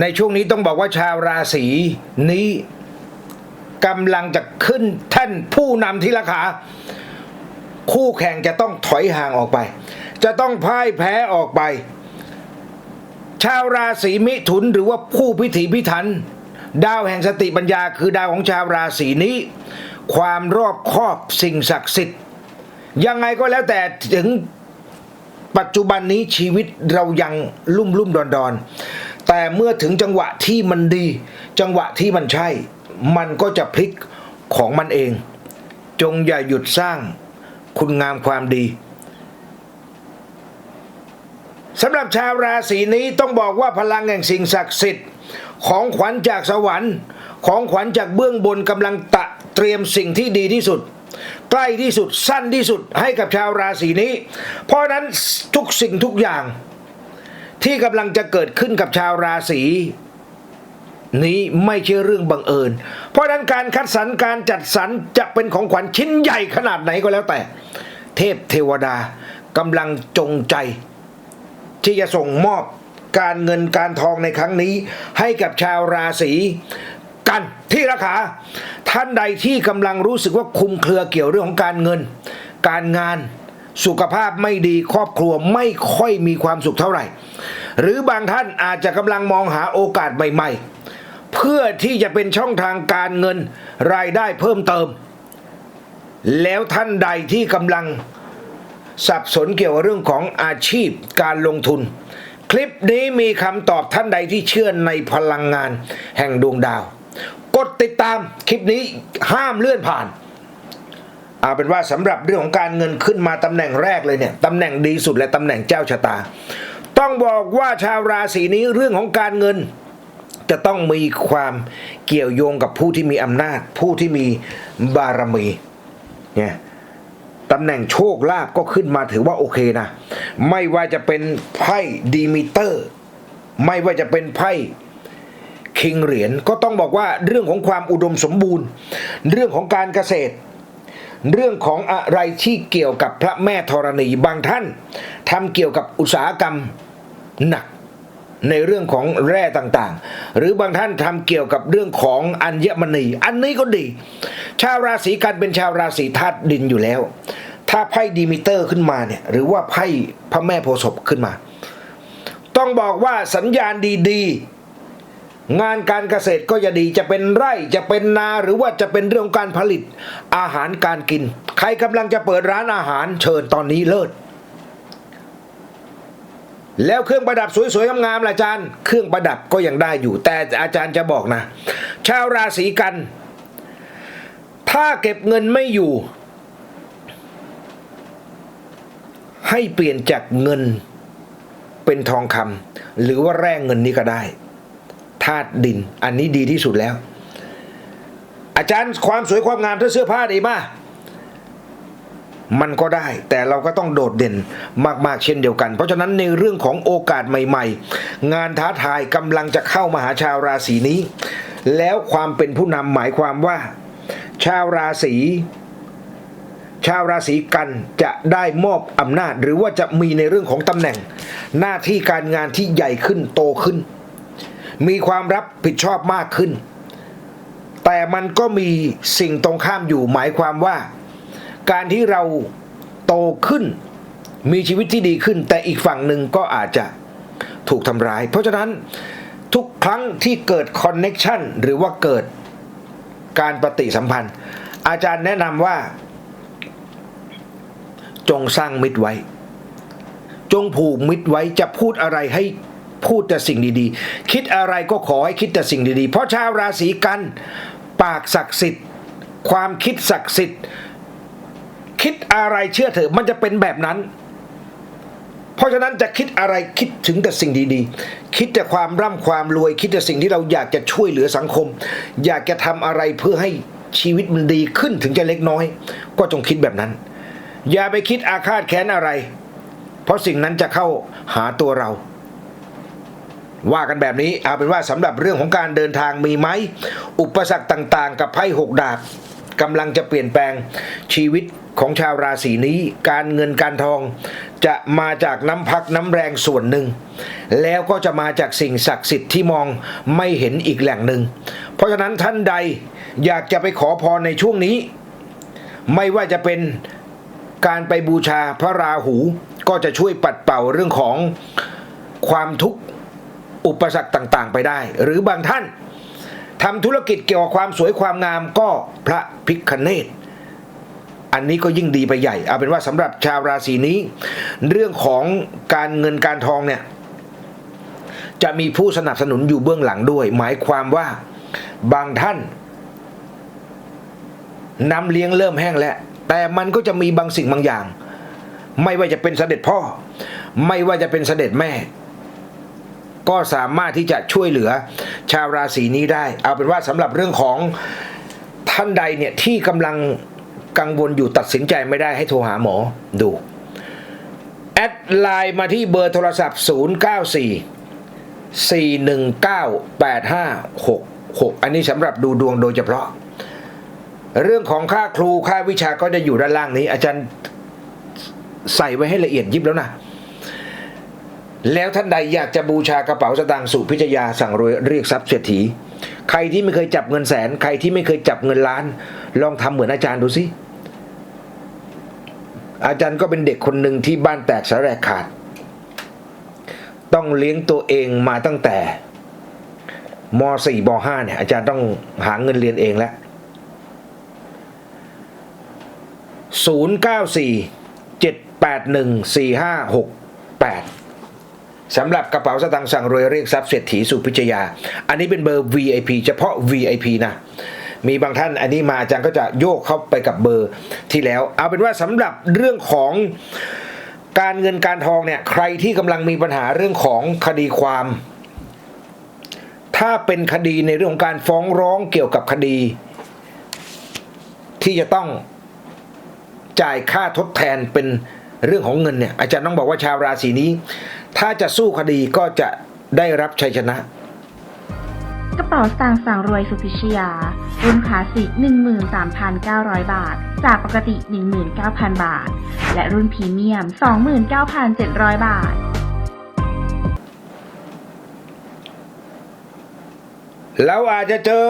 ในช่วงนี้ต้องบอกว่าชาวราศีนี้กำลังจะขึ้นแท่านผู้นำที่ราคา คู่แข่งจะต้องถอยห่างออกไป จะต้องพ่ายแพ้ออกไป ชาวราศีมิถุนหรือว่าผู้พิถีพิถัน ดาวแห่งสติปัญญาคือดาวของชาวราศีนี้ ความรอบคอบสิ่งศักดิ์สิทธิ์ ยังไงก็แล้วแต่ถึงปัจจุบันนี้ชีวิตเรายังลุ่มลุ่มดอนดอน แต่เมื่อถึงจังหวะที่มันดี จังหวะที่มันใช่ มันก็จะพลิกของมันเอง จงอย่าหยุดสร้างคุณงามความดีสำหรับชาวราศีนี้ต้องบอกว่าพลังแห่งสิ่งศักดิ์สิทธิ์ ของขวัญจากสวรรค์ ของขวัญจากเบื้องบนกำลังตะเตรียมสิ่งที่ดีที่สุด ใกล้ที่สุดสั้นที่สุดให้กับชาวราศีนี้ เพราะฉะนั้นทุกสิ่งทุกอย่าง ที่กำลังจะเกิดขึ้นกับชาวราศีนี้ไม่ใช่เรื่องบังเอิญ เพราะนั้นการคัดสรรการจัดสรรจะเป็นของขวัญชิ้นใหญ่ขนาดไหนก็แล้วแต่ เทพเทวดากำลังจงใจ ที่จะส่งมอบการเงินการทองในครั้งนี้ ให้กับชาวราศีกันที่ราคาท่านใดที่กำลังรู้สึกว่าคุมเครือเกี่ยวเรื่องของการเงิน การงาน สุขภาพไม่ดีครอบครัวไม่ค่อยมีความสุขเท่าไหร่ หรือบางท่านอาจจะกำลังมองหาโอกาสใหม่ ๆ เพื่อที่จะเป็นช่องทางการเงินรายได้เพิ่มเติม แล้วท่านใดที่กำลังสับสนเกี่ยวกับเรื่องของอาชีพการลงทุน คลิปนี้มีคำตอบท่านใดที่เชื่อในพลังงานแห่งดวงดาว กดติดตามคลิปนี้ห้ามเลื่อนผ่าน เอาเป็นว่าสำหรับเรื่องของการเงินขึ้นมาตำแหน่งแรกเลยเนี่ยตำแหน่งดีสุดและตำแหน่งเจ้าชะตา ต้องบอกว่าชาวราศีนี้เรื่องของการเงิน จะต้องมีความเกี่ยวโยงกับผู้ที่มีอำนาจ ผู้ที่มีบารมีเนี่ยตำแหน่งโชคลาภก็ขึ้นมาถือว่าโอเคนะ ไม่ว่าจะเป็นไพ่ดีมิเตอร์ ไม่ว่าจะเป็นไพ่คิงเหรียญก็ต้องบอกว่าเรื่องของความอุดมสมบูรณ์ เรื่องของการเกษตร เรื่องของอะไรที่เกี่ยวกับพระแม่ธรณีบางท่านทำเกี่ยวกับอุตสาหกรรมหนักในเรื่องของแร่ต่างๆ หรือบางท่านทำเกี่ยวกับเรื่องของอัญมณี อันนี้ก็ดี ชาวราศีกันเป็นชาวราศีธาตุดินอยู่แล้ว ถ้าไพ่ดีมิเตอร์ขึ้นมาเนี่ยหรือว่าไพ่พระแม่โพศพขึ้นมา ต้องบอกว่าสัญญาณดีๆ งานการเกษตรก็จะดีจะเป็นไร่จะเป็นนาหรือว่าจะเป็นเรื่องของการผลิตอาหารการกิน ใครกำลังจะเปิดร้านอาหารเชิญตอนนี้เลิศแล้วเครื่องประดับสวยๆงามๆล่ะอาจารย์เครื่องประดับก็ยังได้อยู่ แต่อาจารย์จะบอกนะ ชาวราศีกัน ถ้าเก็บเงินไม่อยู่ ให้เปลี่ยนจากเงินเป็นทองคำหรือว่าแร่เงินนี้ก็ได้ ธาตุดิน อันนี้ดีที่สุดแล้ว อาจารย์ความสวยความงามถ้าเสื้อผ้าดีมากมันก็ได้ แต่เราก็ต้องโดดเด่นมาก ๆ เช่นเดียวกัน เพราะฉะนั้นในเรื่องของโอกาสใหม่ ๆ งานท้าทายกำลังจะเข้ามาหาชาวราศีนี้ แล้วความเป็นผู้นำหมายความว่า ชาวราศีชาวราศีกันจะได้มอบอำนาจ หรือว่าจะมีในเรื่องของตำแหน่ง หน้าที่การงานที่ใหญ่ขึ้นโตขึ้น มีความรับผิดชอบมากขึ้น แต่มันก็มีสิ่งตรงข้ามอยู่หมายความว่า การที่เราโตขึ้น มีชีวิตที่ดีขึ้น แต่อีกฝั่งหนึ่งก็อาจจะถูกทำร้าย เพราะฉะนั้นทุกครั้งที่เกิดคอนเน็ชันหรือว่าเกิดการปฏิสัมพันธ์ อาจารย์แนะนำว่า จงสร้างมิตรไว้ จงผูกมิตรไว้จะพูดอะไรให้ พูดแต่สิ่งดีๆ คิดอะไรก็ขอให้คิดแต่สิ่งดีๆ เพราะชาวราศีกัน ปากศักดิ์สิทธิ์ ความคิดศักดิ์สิทธิ์ คิดอะไรเชื่อเถอะมันจะเป็นแบบนั้น เพราะฉะนั้นจะคิดอะไรคิดถึงแต่สิ่งดีๆ คิดแต่ความร่ำความรวย คิดแต่สิ่งที่เราอยากจะช่วยเหลือสังคม อยากจะทำอะไรเพื่อให้ชีวิตมันดีขึ้นถึงจะเล็กน้อย ก็จงคิดแบบนั้น อย่าไปคิดอาฆาตแค้นอะไร เพราะสิ่งนั้นจะเข้าหาตัวเรา ว่ากันแบบนี้เอาเป็นว่าสำหรับเรื่องของการเดินทางมีไหม อุปสรรคต่างๆ กับไพ่หกดาบกำลังจะเปลี่ยนแปลงชีวิตของชาวราศีนี้ การเงินการทองจะมาจากน้ำพักน้ำแรงส่วนหนึ่ง แล้วก็จะมาจากสิ่งศักดิ์สิทธิ์ที่มองไม่เห็นอีกแหล่งหนึ่ง เพราะฉะนั้นท่านใดอยากจะไปขอพรในช่วงนี้ ไม่ว่าจะเป็นการไปบูชาพระราหู ก็จะช่วยปัดเป่าเรื่องของความทุกข์ อุปสรรคต่างๆ ไปได้ หรือบางท่านทำธุรกิจเกี่ยวกับความสวยความงามก็พระพิคเนตอันนี้ก็ยิ่งดีไปใหญ่ เอาเป็นว่าสำหรับชาวราศีนี้ เรื่องของการเงินการทองเนี่ยจะมีผู้สนับสนุนอยู่เบื้องหลังด้วย หมายความว่าบางท่านน้ำเลี้ยงเริ่มแห้งแล้ว แต่มันก็จะมีบางสิ่งบางอย่าง ไม่ว่าจะเป็นเสด็จพ่อ ไม่ว่าจะเป็นเสด็จแม่ ก็สามารถที่จะช่วยเหลือชาวราศีนี้ได้ เอาเป็นว่าสำหรับเรื่องของท่านใดเนี่ยที่กำลังกังวลอยู่ตัดสินใจไม่ได้ให้โทรหาหมอดู แอดไลน์มาที่เบอร์โทรศัพท์ 094 419 8566 อันนี้สำหรับดูดวงโดยเฉพาะ เรื่องของค่าครูค่าวิชาก็จะอยู่ด้านล่างนี้ อาจารย์ใส่ไว้ให้ละเอียดยิบแล้วนะ แล้วท่านใดอยากจะบูชากระเป๋าสตางค์สุพิจยาสั่งรวยเรียกทรัพย์เศรษฐี ใครที่ไม่เคยจับเงินแสน ใครที่ไม่เคยจับเงินล้าน ลองทำเหมือนอาจารย์ดูสิอาจารย์ก็เป็นเด็กคนหนึ่งที่บ้านแตกสาแรกขาด ต้องเลี้ยงตัวเองมาตั้งแต่ม .4 ม .5 เนี่ยอาจารย์ต้องหาเงินเรียนเองแล้ว0947814568 สำหรับกระเป๋าสตางค์สั่งรวยเรียกทรัพย์เศรษฐีสุพิจยา อันนี้เป็นเบอร์ VIP เฉพาะ VIP นะมีบางท่านอันนี้มาอาจารย์ก็จะโยกเข้าไปกับเบอร์ที่แล้ว เอาเป็นว่าสำหรับเรื่องของการเงินการทองเนี่ยใครที่กำลังมีปัญหาเรื่องของคดีความ ถ้าเป็นคดีในเรื่องของการฟ้องร้องเกี่ยวกับคดี ที่จะต้องจ่ายค่าทดแทนเป็นเรื่องของเงินเนี่ยอาจารย์ต้องบอกว่าชาวราศีนี้ ถ้าจะสู้คดีก็จะได้รับชัยชนะ กระเป๋าสตางค์สั่งรวยสุพิชยารุ่นคลาสสิก13,900 บาท จากปกติ 19,000 บาท และรุ่นพรีเมียม 29,700 บาทเราอาจจะเจอ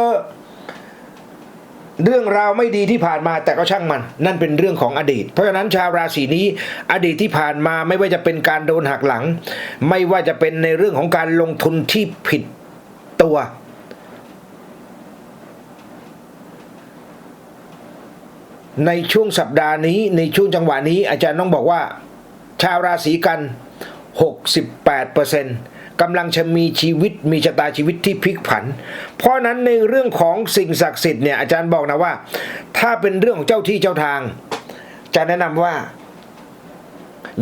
เรื่องราวไม่ดีที่ผ่านมาแต่ก็ช่างมัน นั่นเป็นเรื่องของอดีต เพราะฉะนั้นชาวราศีนี้อดีตที่ผ่านมาไม่ว่าจะเป็นการโดนหักหลัง ไม่ว่าจะเป็นในเรื่องของการลงทุนที่ผิดตัวในช่วงสัปดาห์นี้ในช่วงจังหวะนี้อาจารย์ต้องบอกว่า ชาวราศีกัน 68% กำลังจะมีชีวิตมีชะตาชีวิตที่พลิกผัน เพราะนั้นในเรื่องของสิ่งศักดิ์สิทธิ์เนี่ยอาจารย์บอกนะว่า ถ้าเป็นเรื่องของเจ้าที่เจ้าทาง จะแนะนำว่า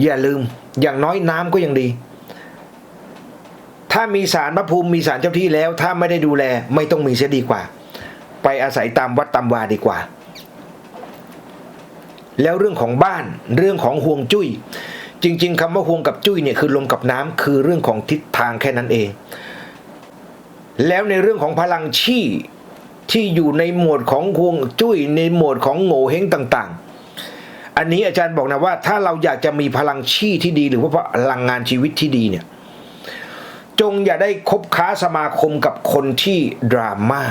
อย่าลืมอย่างน้อยน้ำก็ยังดี ถ้ามีสารพระภูมิมีสารเจ้าที่แล้ว ถ้าไม่ได้ดูแลไม่ต้องมีเสียดีกว่า ไปอาศัยตามวัดตามวาดีกว่า แล้วเรื่องของบ้านเรื่องของห่วงจุ้ย จริง ๆคำว่าห่วงกับจุ้ยเนี่ยคือลมกับน้ำคือเรื่องของทิศทางแค่นั้นเอง แล้วในเรื่องของพลังชี่ที่อยู่ในหมวดของห่วงจุ้ยในหมวดของโง่เฮงต่าง ๆ อันนี้อาจารย์บอกนะว่า ถ้าเราอยากจะมีพลังชี่ที่ดีหรือว่าพลังงานชีวิตที่ดีเนี่ยจงอย่าได้คบค้าสมาคมกับคนที่ดราม่า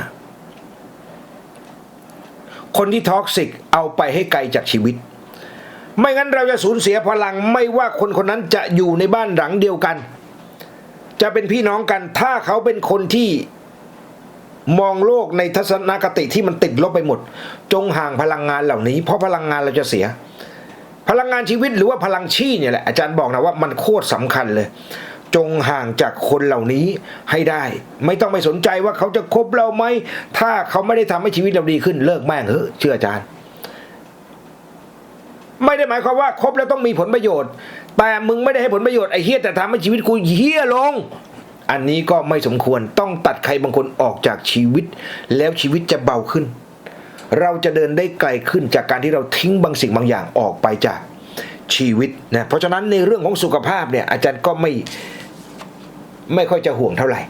คนที่ท็อกซิกเอาไปให้ไกลจากชีวิต ไม่งั้นเราจะสูญเสียพลังไม่ว่าคนคนนั้นจะอยู่ในบ้านหลังเดียวกัน จะเป็นพี่น้องกัน ถ้าเขาเป็นคนที่มองโลกในทัศนคติที่มันติดลบไปหมด จงห่างพลังงานเหล่านี้ เพราะพลังงานเราจะเสีย พลังงานชีวิตหรือว่าพลังชี่เนี่ยแหละอาจารย์บอกนะว่ามันโคตรสำคัญเลย จงห่างจากคนเหล่านี้ให้ได้ ไม่ต้องไปสนใจว่าเขาจะคบเราไหมถ้าเขาไม่ได้ทำให้ชีวิตเราดีขึ้นเลิกแม่งเถอะเชื่ออาจารย์ ไม่ได้หมายความว่าคบแล้วต้องมีผลประโยชน์ แต่มึงไม่ได้ให้ผลประโยชน์ไอ้เฮียแต่ทำให้ชีวิตกูเฮียลง อันนี้ก็ไม่สมควรต้องตัดใครบางคนออกจากชีวิต แล้วชีวิตจะเบาขึ้น เราจะเดินได้ไกลขึ้นจากการที่เราทิ้งบางสิ่งบางอย่างออกไปจากชีวิตนะเพราะฉะนั้นในเรื่องของสุขภาพเนี่ยอาจารย์ก็ไม่ไม่ค่อยจะห่วงเท่าไหร่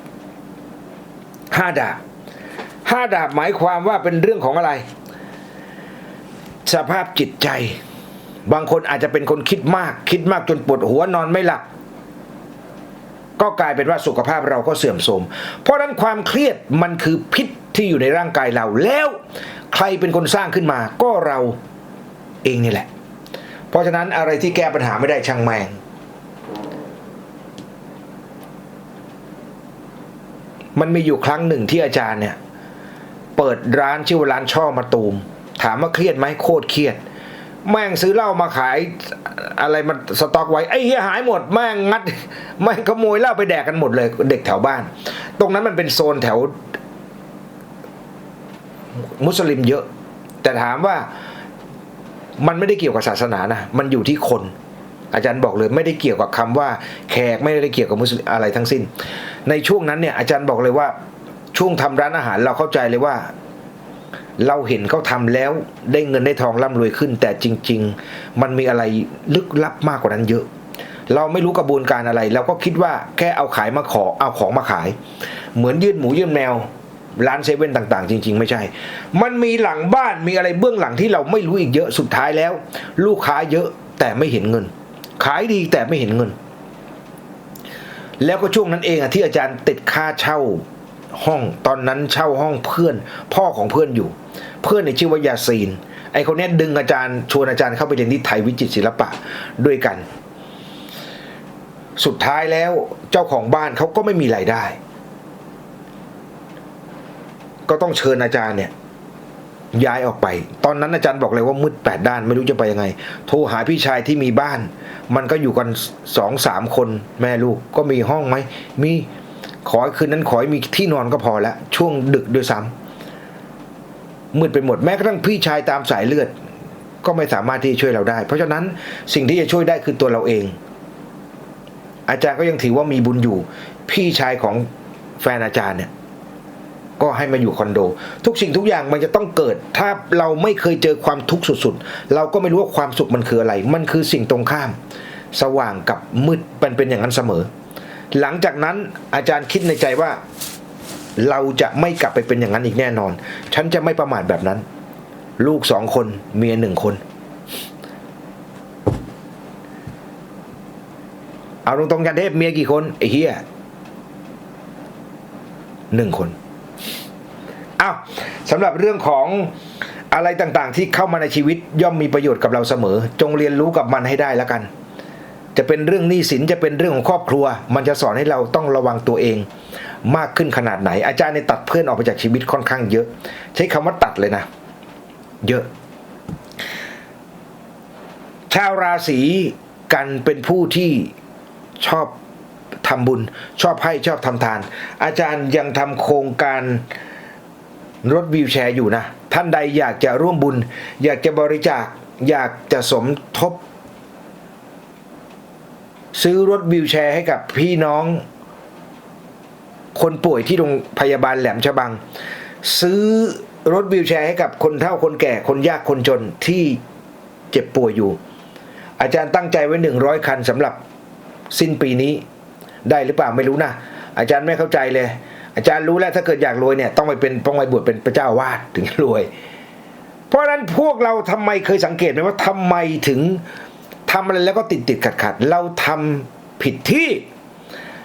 ห้าดาบห้าดาบหมายความว่าเป็นเรื่องของอะไร สภาพจิตใจ บางคนอาจจะเป็นคนคิดมาก คิดมากจนปวดหัวนอนไม่หลับก็กลายเป็นว่าสุขภาพเราก็เสื่อมโทรม เพราะนั้นความเครียดมันคือพิษที่อยู่ในร่างกายเรา แล้วใครเป็นคนสร้างขึ้นมาก็เราเองนี่แหละ เพราะฉะนั้นอะไรที่แก้ปัญหาไม่ได้ช่างแมง มันมีอยู่ครั้งหนึ่งที่อาจารย์เนี่ย เปิดร้านชื่อว่าร้านช่อมาตูม ถามว่าเครียดไหมโคตรเครียด แม่งซื้อเหล้ามาขายอะไรมันสต็อกไว้ไอ้เหี้ยหายหมดแม่งงัดแม่งขโมยเหล้าไปแดกกันหมดเลย เด็กแถวบ้าน ตรงนั้นมันเป็นโซนแถว มุสลิมเยอะ แต่ถามว่ามันไม่ได้เกี่ยวกับศาสนานะมันอยู่ที่คน อาจารย์บอกเลยไม่ได้เกี่ยวกับคำว่า แขกไม่ได้เกี่ยวกับมุสลิมอะไรทั้งสิ้น ในช่วงนั้นเนี่ยอาจารย์บอกเลยว่าช่วงทำร้านอาหารเราเข้าใจเลยว่า เราเห็นเขาทำแล้วได้เงินได้ทองร่ำรวยขึ้น แต่จริง ๆ มันมีอะไรลึกลับมากกว่านั้นเยอะ เราไม่รู้กระบวนการอะไรเราก็คิดว่าแค่เอาขายมาขอเอาของมาขาย เหมือนยื่นหมูยื่นแมวร้านเซเว่นต่างๆ จริง ๆ ไม่ใช่ มันมีหลังบ้านมีอะไรเบื้องหลังที่เราไม่รู้อีกเยอะสุดท้ายแล้ว ลูกค้าเยอะแต่ไม่เห็นเงิน ขายดีแต่ไม่เห็นเงิน แล้วก็ช่วงนั้นเองอะที่อาจารย์ติดค่าเช่าห้องตอนนั้นเช่าห้องเพื่อน พ่อของเพื่อนอยู่ เพื่อนในชื่อว่ายาซีน ไอคนนี้ดึงอาจารย์ชวนอาจารย์เข้าไปเรียนที่ไทยวิจิตรศิลปะด้วยกัน สุดท้ายแล้วเจ้าของบ้านเขาก็ไม่มีรายได้ ก็ต้องเชิญอาจารย์เนี่ยย้ายออกไป ตอนนั้นอาจารย์บอกเลยว่ามืดแปดด้านไม่รู้จะไปยังไง โทรหาพี่ชายที่มีบ้าน มันก็อยู่กันสองสามคนแม่ลูกก็มีห้องไหม มีขอคืนนั้นขอให้มีที่นอนก็พอแล้วช่วงดึกด้วยซ้ำ มืดไปหมดแม้กระทั่งพี่ชายตามสายเลือด ก็ไม่สามารถที่จะช่วยเราได้ เพราะฉะนั้นสิ่งที่จะช่วยได้คือตัวเราเอง อาจารย์ก็ยังถือว่ามีบุญอยู่ พี่ชายของแฟนอาจารย์เนี่ยก็ให้มาอยู่คอนโด ทุกสิ่งทุกอย่างมันจะต้องเกิด ถ้าเราไม่เคยเจอความทุกข์สุดๆ เราก็ไม่รู้ว่าความสุขมันคืออะไร มันคือสิ่งตรงข้าม สว่างกับมืดมันเป็นอย่างนั้นเสมอ หลังจากนั้นอาจารย์คิดในใจว่า เราจะไม่กลับไปเป็นอย่างนั้นอีกแน่นอน ฉันจะไม่ประมาทแบบนั้น ลูกสองคนเมียหนึ่งคน เอาตรงๆกันเทพเมียกี่คนไอ้เฮียหนึ่งคนอ้าวสำหรับเรื่องของอะไรต่างๆ ที่เข้ามาในชีวิตย่อมมีประโยชน์กับเราเสมอ จงเรียนรู้กับมันให้ได้แล้วกัน จะเป็นเรื่องหนี้สินจะเป็นเรื่องของครอบครัว มันจะสอนให้เราต้องระวังตัวเอง มากขึ้นขนาดไหน อาจารย์ในตัดเพื่อนออกไปจากชีวิตค่อนข้างเยอะ ใช้คำว่าตัดเลยนะ เยอะ ชาวราศีกันเป็นผู้ที่ชอบทำบุญ ชอบให้ชอบทำทาน อาจารย์ยังทำโครงการรถวีลแชร์อยู่นะ ท่านใดอยากจะร่วมบุญ อยากจะบริจาค อยากจะสมทบ ซื้อรถวีลแชร์ให้กับพี่น้อง คนป่วยที่โรงพยาบาลแหลมฉบัง ซื้อรถวีลแชร์ให้กับคนเฒ่าคนแก่คนยากคนจนที่เจ็บป่วยอยู่ อาจารย์ตั้งใจไว้หนึ่งร้อยคันสำหรับสิ้นปีนี้ ได้หรือเปล่าไม่รู้นะอาจารย์ไม่เข้าใจเลย อาจารย์รู้แล้วถ้าเกิดอยากรวยเนี่ยต้องไปเป็นต้องไปบวชเป็นพระเจ้าวาดถึงรวย เพราะฉะนั้นพวกเราทำไมเคยสังเกตไหมว่าทำไมถึงทำอะไรแล้วก็ติดติดขัดขัดเราทำผิดที่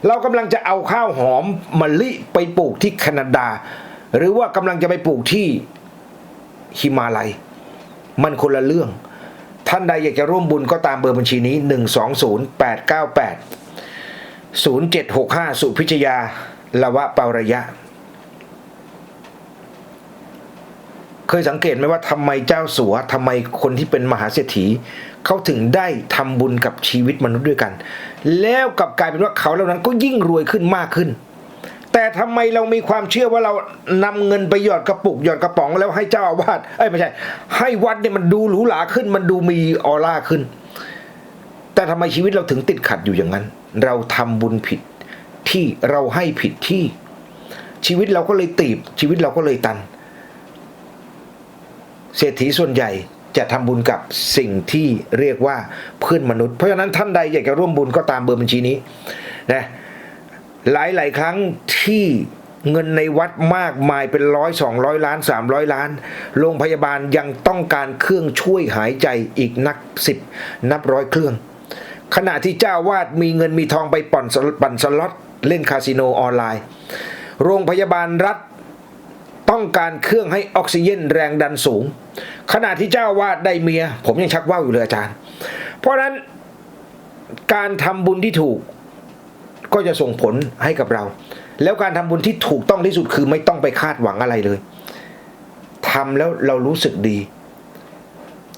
เรากำลังจะเอาข้าวหอมมะลิไปปลูกที่แคนาดา หรือว่ากำลังจะไปปลูกที่ฮิมาลัย มันคนละเรื่อง ท่านใดอยากจะร่วมบุญก็ตามเบอร์บัญชีนี้ 120 898 0765 สุพิชยาละวะเปาระยะ เค ยสังเกตไหมว่าทำไมเจ้าสัวทำไมคนที่เป็นมหาเศรษฐีเขาถึงได้ทำบุญกับชีวิตมนุษย์ด้วยกัน แล้วกลับกลายเป็นว่าเขาเหล่านั้นก็ยิ่งรวยขึ้นมากขึ้น แต่ทำไมเรามีความเชื่อว่าเรานำเงินไปหยอดกระปุกหยอดกระป๋องแล้วให้เจ้าอาวาสเอ้ยไม่ใช่ ให้วัดเนี่ยมันดูหรูหราขึ้น มันดูมีออร่าขึ้น แต่ทำไมชีวิตเราถึงติดขัดอยู่อย่างนั้น เราทำบุญผิดที่เราให้ผิดที่ ชีวิตเราก็เลยตีบชีวิตเราก็เลยตัน เศรษฐีส่วนใหญ่จะทำบุญกับสิ่งที่เรียกว่าเพื่อนมนุษย์ เพราะฉะนั้นท่านใดอยากจะร่วมบุญก็ตามเบอร์บัญชีนี้นะหลายหลายครั้งที่เงินในวัดมากมายเป็นร้อยสองร้อยล้านสามร้อยล้าน โรงพยาบาลยังต้องการเครื่องช่วยหายใจอีกนักสิบนับร้อยเครื่อง ขณะที่เจ้าวาดมีเงินมีทองไปป่อนปั่นสล็อตเล่นคาสิโนออนไลน์ โรงพยาบาลรัฐ ต้องการเครื่องให้ออกซิเจนแรงดันสูง ขณะที่เจ้าวาดได้เมีย ผมยังชักว่าวอยู่เลยอาจารย์ เพราะฉะนั้นการทำบุญที่ถูกก็จะส่งผลให้กับเรา แล้วการทำบุญที่ถูกต้องที่สุดคือไม่ต้องไปคาดหวังอะไรเลยทำแล้วเรารู้สึกดี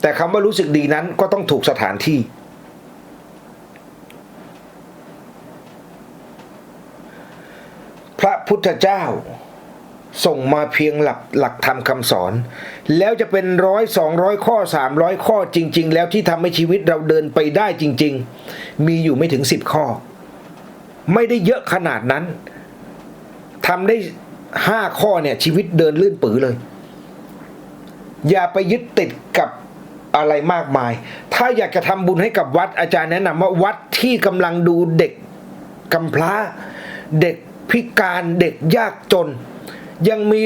แต่คำว่ารู้สึกดีนั้นก็ต้องถูกสถานที่ พระพุทธเจ้า ส่งมาเพียงหลักหลักธรรมคำสอน แล้วจะเป็นร้อยสองร้อยข้อสามร้อยข้อจริง ๆ แล้วที่ทำให้ชีวิตเราเดินไปได้จริง ๆ มีอยู่ไม่ถึงสิบข้อ ไม่ได้เยอะขนาดนั้นทำได้ห้าข้อเนี่ยชีวิตเดินลื่นปือเลย อย่าไปยึดติดกับอะไรมากมาย ถ้าอยากจะทำบุญให้กับวัดอาจารย์แนะนำว่าวัดที่กำลังดูเด็กกำพร้า เด็กพิการเด็กยากจน ยังมี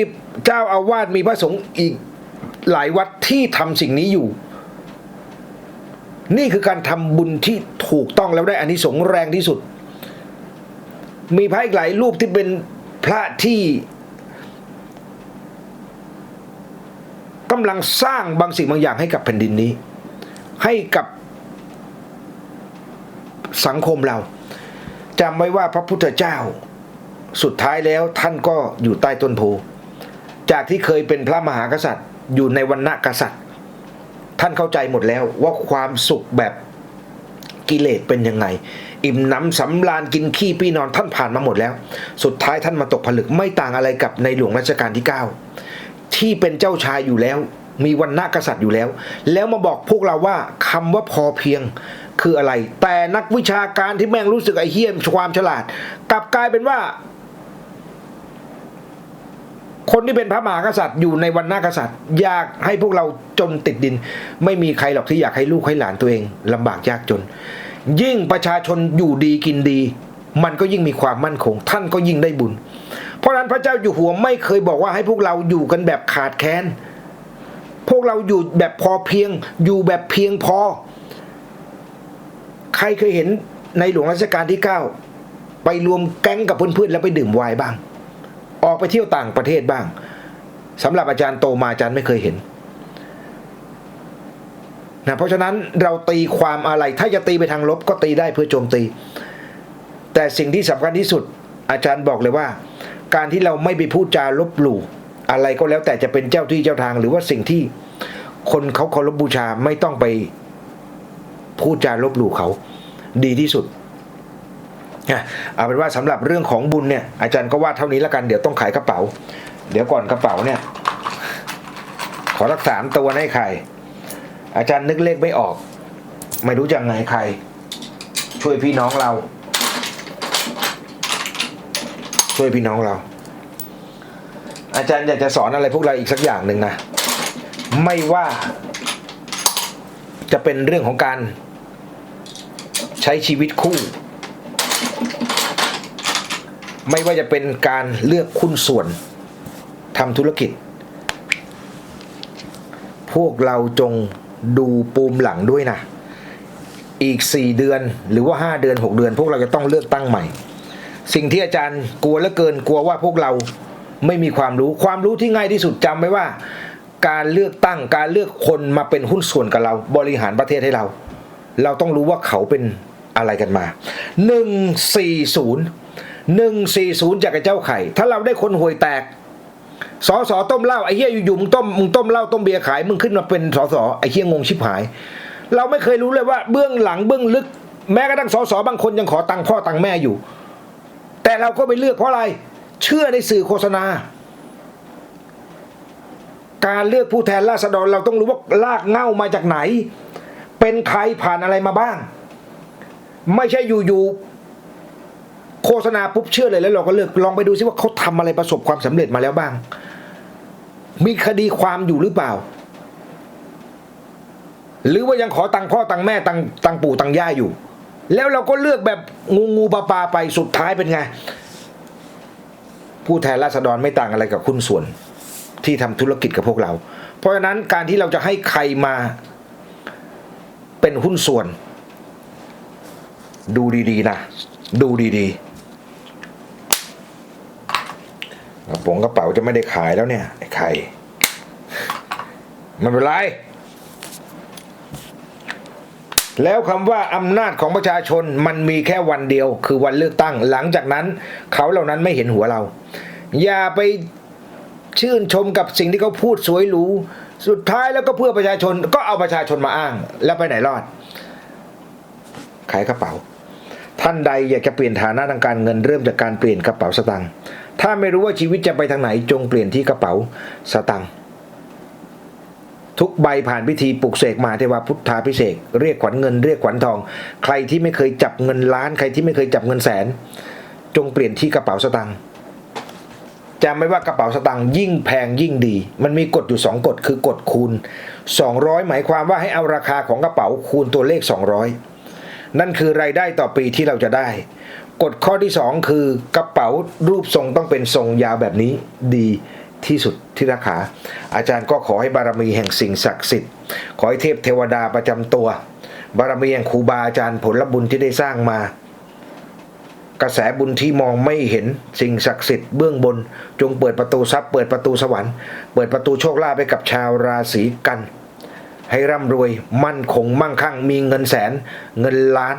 เจ้าอาวาสมีพระสงฆ์อีกหลายวัดที่ทำสิ่งนี้อยู่ นี่คือการทำบุญที่ถูกต้องแล้วได้อานิสงส์แรงที่สุด มีพระอีกหลายรูปที่เป็นพระที่กำลังสร้างบางสิ่งบางอย่างให้กับแผ่นดินนี้ ให้กับสังคมเราจำไว้ว่าพระพุทธเจ้า สุดท้ายแล้วท่านก็อยู่ใต้ต้นโพจากที่เคยเป็นพระมหากษัตริย์ อยู่ในวันณะกษัตริย์ ท่านเข้าใจหมดแล้วว่าความสุขแบบกิเลสเป็นยังไง อิ่มหน้ำสำราญกินขี้พี่นอนท่านผ่านมาหมดแล้ว สุดท้ายท่านมาตกผลึกไม่ต่างอะไรกับในหลวงรัชกาลที่ 9 ที่เป็นเจ้าชายอยู่แล้ว มีวันณะกษัตริย์อยู่แล้ว แล้วมาบอกพวกเราว่าคำว่าพอเพียงคืออะไร แต่นักวิชาการที่แม่งรู้สึกไอ้เหี้ยมความฉลาด กลับกลายเป็นว่า คนที่เป็นพระมหากษัตริย์อยู่ในวันหน้ากษัตริย์ อยากให้พวกเราจนติดดิน ไม่มีใครหรอกที่อยากให้ลูกให้หลานตัวเองลำบากยากจน ยิ่งประชาชนอยู่ดีกินดี มันก็ยิ่งมีความมั่นคง ท่านก็ยิ่งได้บุญ เพราะฉะนั้นพระเจ้าอยู่หัวไม่เคยบอกว่าให้พวกเราอยู่กันแบบขาดแคลนพวกเราอยู่แบบพอเพียง อยู่แบบเพียงพอ ใครเคยเห็นในหลวงรัชกาลที่ 9 ไปรวมแก๊งกับเพื่อนๆแล้วไปดื่มไวน์บ้าง ออกไปเที่ยวต่างประเทศบ้างสำหรับอาจารย์โตมาอาจารย์ไม่เคยเห็นนะเพราะฉะนั้นเราตีความอะไรถ้าจะตีไปทางลบก็ตีได้เพื่อโจมตี แต่สิ่งที่สำคัญที่สุด อาจารย์บอกเลยว่า การที่เราไม่ไปพูดจาลบหลู่อะไรก็แล้วแต่จะเป็นเจ้าที่เจ้าทาง หรือว่าสิ่งที่คนเขาเคารพบูชาไม่ต้องไปพูดจาลบหลู่เขา ดีที่สุด เอาเป็นว่าสำหรับเรื่องของบุญเนี่ยอาจารย์ก็ว่าเท่านี้แล้วกันเดี๋ยวต้องขายกระเป๋า เดี๋ยวก่อนกระเป๋าเนี่ย ขอรักสามตัวให้ใคร อาจารย์นึกเลขไม่ออก ไม่รู้จะไงใคร ช่วยพี่น้องเรา ช่วยพี่น้องเรา อาจารย์อยากจะสอนอะไรพวกเราอีกสักอย่างหนึ่งนะไม่ว่าจะเป็นเรื่องของการใช้ชีวิตคู่ ไม่ว่าจะเป็นการเลือกหุ้นส่วนทำธุรกิจ พวกเราจงดูปูมหลังด้วยนะ อีก 4 เดือนหรือว่า 5 เดือน 6 เดือน พวกเราจะต้องเลือกตั้งใหม่ สิ่งที่อาจารย์กลัวเหลือเกินกลัวว่าพวกเราไม่มีความรู้ความรู้ที่ง่ายที่สุดจำไว้ว่า การเลือกตั้งการเลือกคนมาเป็นหุ้นส่วนกับเรา บริหารประเทศให้เรา เราต้องรู้ว่าเขาเป็นอะไรกันมา 140 140 จากไอ้เจ้าไข่ ถ้าเราได้คนห่วยแตกสอสอต้มเหล้าไอ้เหี้ยอยู่ๆมึงต้มมึงต้มเหล้าต้มเบียร์ขายมึงขึ้นมาเป็นสอสอไอ้เหี้ยงงชิบหาย เราไม่เคยรู้เลยว่าเบื้องหลังเบื้องลึก แม้กระทั่งสอสอบางคนยังขอตังค์พ่อตังค์แม่อยู่ แต่เราก็ไปเลือกเพราะอะไร เชื่อในสื่อโฆษณา การเลือกผู้แทนราษฎรเราต้องรู้ว่าลากเง้ามาจากไหน เป็นใครผ่านอะไรมาบ้าง ไม่ใช่อยู่ๆ ฆษณาปุ๊บเชื่อเลยแล้วเราก็เลือกลองไปดูซิว่าเขาทำอะไรประสบความสำเร็จมาแล้วบ้าง มีคดีความอยู่หรือเปล่า หรือว่ายังขอตังค์พ่อตังค์แม่ตังค์ตังค์ปู่ตังค์ย่าอยู่ แล้วเราก็เลือกแบบงูงูปลาปลาไปสุดท้ายเป็นไง ผู้แทนราษฎรไม่ต่างอะไรกับคุณส่วนที่ทำธุรกิจกับพวกเรา เพราะฉะนั้นการที่เราจะให้ใครมาเป็นหุ้นส่วน ดูดีๆนะ ดูดีๆ กระป๋องกระเป๋าจะไม่ได้ขายแล้วเนี่ยไอ้ไข่ไม่เป็นไร แล้วคำว่าอำนาจของประชาชนมันมีแค่วันเดียว คือวันเลือกตั้ง หลังจากนั้น เขาเหล่านั้นไม่เห็นหัวเรา อย่าไปชื่นชมกับสิ่งที่เขาพูดสวยหรูสุดท้ายแล้วก็เพื่อประชาชนก็เอาประชาชนมาอ้าง แล้วไปไหนรอดขายกระเป๋า ท่านใดอยากจะเปลี่ยนฐานะทางการเงินเริ่มจากการเปลี่ยนกระเป๋าสตางค์ ถ้าไม่รู้ว่าชีวิตจะไปทางไหนจงเปลี่ยนที่กระเป๋าสตางค์ทุกใบผ่านพิธีปลุกเสกมหาเทวาพุทธาพิเศษเรียกขวัญเงินเรียกขวัญทอง ใครที่ไม่เคยจับเงินล้าน ใครที่ไม่เคยจับเงินแสน จงเปลี่ยนที่กระเป๋าสตางค์จำไม่ว่ากระเป๋าสตางค์ยิ่งแพงยิ่งดี มันมีกฎอยู่สองกฎคือกฎคูณ 200 หมายความว่าให้เอาราคาของกระเป๋าคูณตัวเลข 200 นั่นคือรายได้ต่อปีที่เราจะได้ กฎข้อที่ 2 คือกระเป๋ารูปทรงต้องเป็นทรงยาวแบบนี้ดีที่สุดที่ราคาอาจารย์ก็ขอให้บารมีแห่งสิ่งศักดิ์สิทธิ์ ขอให้เทพเทวดาประจำตัว บารมีแห่งครูบาอาจารย์ผลบุญที่ได้สร้างมา กระแสบุญที่มองไม่เห็นสิ่งศักดิ์สิทธิ์เบื้องบน จงเปิดประตูทรัพย์เปิดประตูสวรรค์ เปิดประตูโชคลาภให้กับชาวราศีกัน ให้ร่ำรวยมั่นคงมั่งคั่งมีเงินแสน เงินล้าน